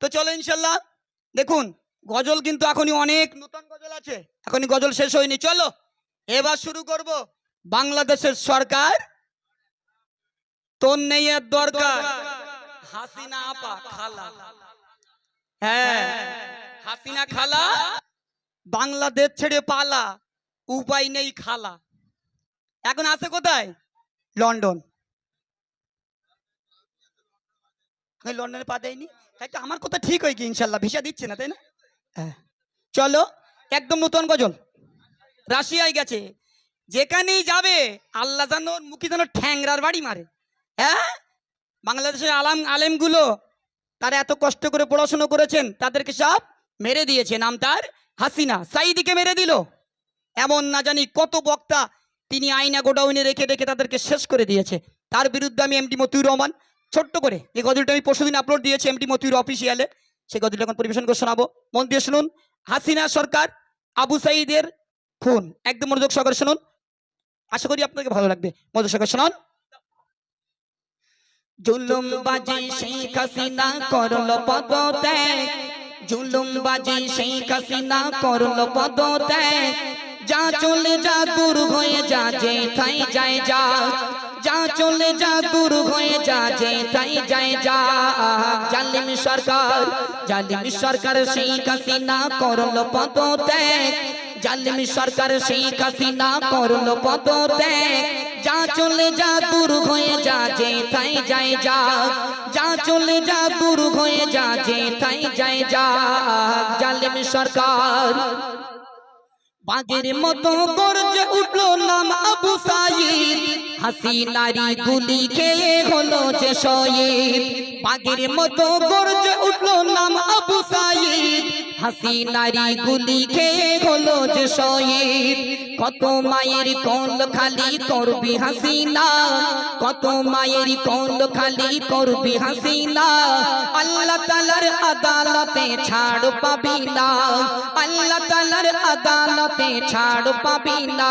তো চলো ইনশাল্লাহ। দেখুন, গজল কিন্তু এখনই অনেক নতুন গজল আছে। এখনই গজল শেষ হয়নি। চলো, এবার শুরু করব। বাংলাদেশের সরকার নেই দরকার। হাসিনা আপা খালা। হ্যাঁ হাসিনা খালা, বাংলাদেশ ছেড়ে পালা, উপায় নেই খালা। এখন আছে কোথায়? লন্ডন। লন্ডনে পা দেয়নি? তাই তো আমার কথা ঠিক হয় কি ইনশাল্লাহ? ভিসা দিচ্ছে না তাই না? হ্যাঁ। চলো একদম নতুন গজল। রাশিয়ায় গেছে। যেখানেই যাবে আল্লাহ যেন মুখে যেন ঠ্যাংরার বাড়ি মারে। হ্যাঁ? বাংলাদেশের আলাম আলেমগুলো তারা এত কষ্ট করে পড়াশুনো করেছেন তাদেরকে সব মেরে দিয়েছে। নাম তার হাসিনা। সাইদিকে মেরে দিল। এমন না জানি কত বক্তা তিনি আইনা গোডাউনে রেখে রেখে তাদেরকে শেষ করে দিয়েছে। তার বিরুদ্ধে আমি এমডি মতিউর রহমান ছোট্ট করে। এই গজলটা আমি পরশুদিন আপলোড দিয়েছি এমডি মতিউর অফিসিয়ালে সেই গজলটা এখন পরিবেশন করে শোনাবো। মন দিয়ে শুনুন, হাসিনা সরকার, আবু সাইদের খুন একদম মনোযোগ সহকারে শুনুন। আশা করি আপনাকে ভালো লাগবে। মনোযোগ সহকারে শুনুন। জুলুম বাজি শেখ হাসিনা করল পদত্যাগ। জুলুম বাজি শেখ হাসিনা করল পদত্যাগ। যা চলে যা দূর হয়ে যা যে তাই যায় যা। যা চলে যা দূর হয়ে যা যে তাই যায় যা। জালিম সরকার জালিম সরকার শেখ হাসিনা করল পদত্যাগ। জালিম সরকার শেখ হাসিনা করল পদত্যাগ। যা চলে যা দূর হয়ে যা যে তাই যায় যা। যা চলে যা দূর হয়ে যা যে তাই যায় যা। জালিম সরকার বাগের মতো গর্জে উঠল নাম আবু সাইদ। হাসিনারি গুলি খেয়ে হলো যে শহীদ। বাগের মতো গর্জে উঠল নাম আবু সাইদ। হাসিনারি গুলি খেয়ে হলো যে শহীদ। কত মায়ের কোল খালি করবি হাসিনা। কত মায়ের কোল খালি করবি হাসিনা। আল্লাহ তালার আদালতে ছাড় পাবি না। আল্লাহ তালার আদালতে ছাড় পাবি না।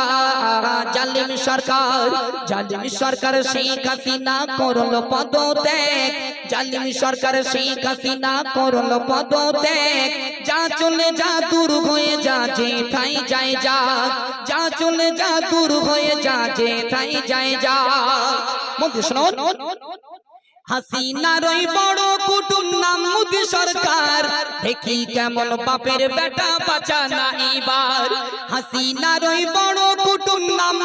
জালিম সরকার জালিম সরকার শেখ হাসিনা করল পদত্যাগ। জালিম সরকার শেখ হাসিনা করল পদত্যাগ। যা চলে যা, দূর হয়ে যা যে থাই যায় যা যা চলে যা, দূর হয়ে যা, যে থাই যায় যা। মধ্যে শুনুন হাসিনা রই বড় কুটুম নাম মোদি সরকার। দেখি কেমন বাপের বেটা বাঁচা না এবার হাসিনা রই বড় কুটুম নাম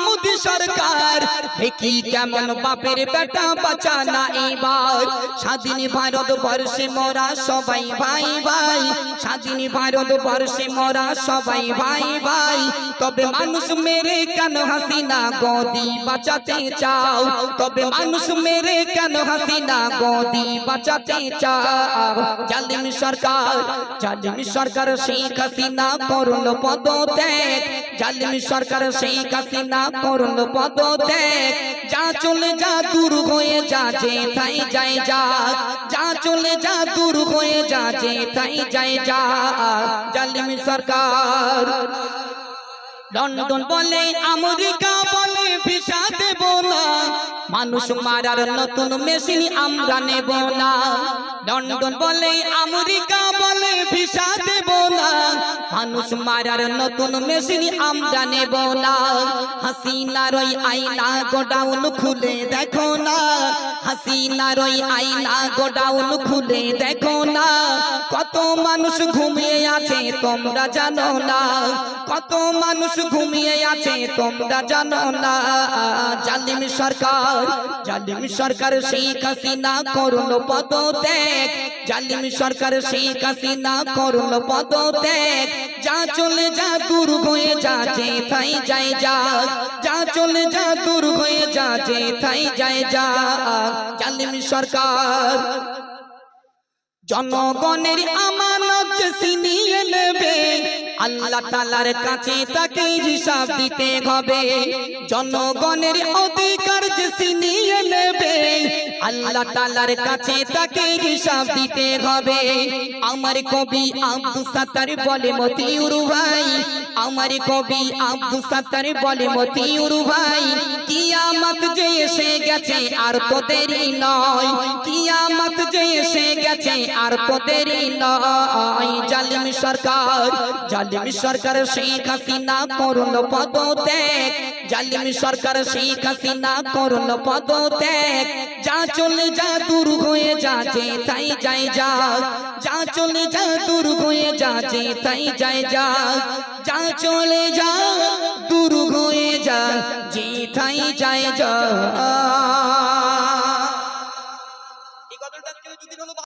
সরকার। দেখি কেমন বাপের বেটা বাঁচা না এবার স্বাধীন ভারত বর্ষে মোরা সবাই ভাই ভাই। স্বাধীন ভারত বর্ষে মোরা সবাই ভাই ভাই। তবে মানুষ মেরে কেন হাসিনা গদি বাঁচাতে চাও? তবে মানুষ মেরে কেন হাসিনা গদি বাঁচাতে চাও? জালিম সরকার জালিম সরকার শেখ হাসিনা করল পদত্যাগ। জালিম সরকার শেখ হাসিনা করল পদত্যাগ যা চলে যা দূর হয়ে যা যে তাই যায় যা যা চলে যা দূর হয়ে যা যে তাই যায় যা। জালিম সরকার লন্ডন বলে, আমেরিকা বলে ভিসা দেব মানুষ মারার নতুন মেশিন আমরা নেব না। লন্ডন বলে, আমেরিকা মানুষ মারার নতুন মেশিন আমরা নেব না। হাসিনার ওই আইনা গোডাউন খুলে দেখো না। হাসিনার ওই আইনা গোডাউন খুলে দেখো না। কত মানুষ ঘুমিয়ে আছে, তোমরা জানো না। কত মানুষ ঘুমিয়ে আছে, তোমরা জানো না। জালিম সরকার জালিম সরকার শেখ হাসিনা করল পদত্যাগ। জালিম সরকার শেখ হাসিনা করল পদত্যাগ। যা চলে যা দূর হয়ে যা, যে তাই যায় যা যা চলে যা দূর হয়ে যা, যে তাই যায় যা জালিম সরকার। জনগণের আমানত ছিনিয়ে নেবে। আল্লাহ তালার কাছে তাকে হিসাব দিতে হবে। জনগণের অধিকার যে নেবে, আল্লাহ তালার কাছে তাকে হিসাব দিতে হবে। আমার কবি আব্দুল সাত্তার বলে, মতিউর ভাই, আমার কবি আব্দুল সাত্তার বলে, মতিউর ভাই, কিয়ামত যে এসে গেছে আর তো দেরি নয়। কিয়ামত যে এসে গেছে আর তো দেরি নয়। জালিম সরকার জালিম সরকার শেখ হাসিনা করল পদত্যাগ। জালিম সরকার শেখ হাসিনা করল পদত্যাগ। যা চলে যা দূর হয়ে যাচ্ছে, তাই যাই যা। যা চলে যা দূর হয়ে যাচ্ছে, তাই যাই যা। যা চলে যা দূর হয়ে যা, যে তাই যাই যা।